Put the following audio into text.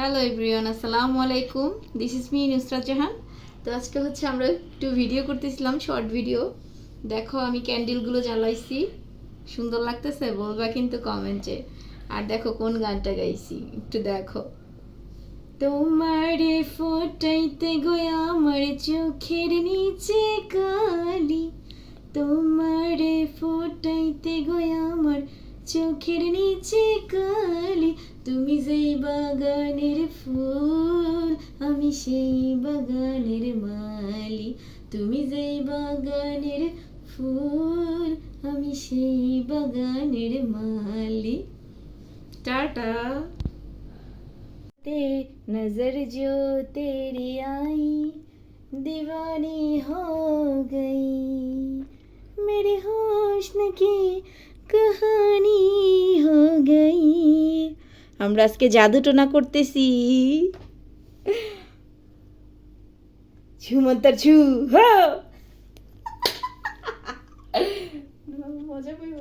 Hello everyone, আসসালামু আলাইকুম। This is me Nusrat Jahan তো আজকে হচ্ছে আমরা একটু ভিডিও করতেছিলাম শর্ট ভিডিও দেখো আমি ক্যান্ডেলগুলো জ্বালাইছি। সুন্দর লাগতেছে? বলবা কিন্তু কমেন্টে আর দেখো কোন গানটা গাইছি, একটু দেখো। তোমারে ফোটাইতে গয়া আমার চোখের নিচে কালি। তোমারে ফোটাইতে গয়া আমার চোখের নিচে কালি। যেই বাগানের ফুল আমি সেই বাগানের মালি তুমি যেই বাগানের ফুল আমি সেই বাগানের মালি টাটা ते नजर जो तेरी आई दीवानी हो गई मेरे हुस्न की कहानी আমরা আজকে জাদু টোনা করতেছি। ঝুমন্তার হো! মজা পাইব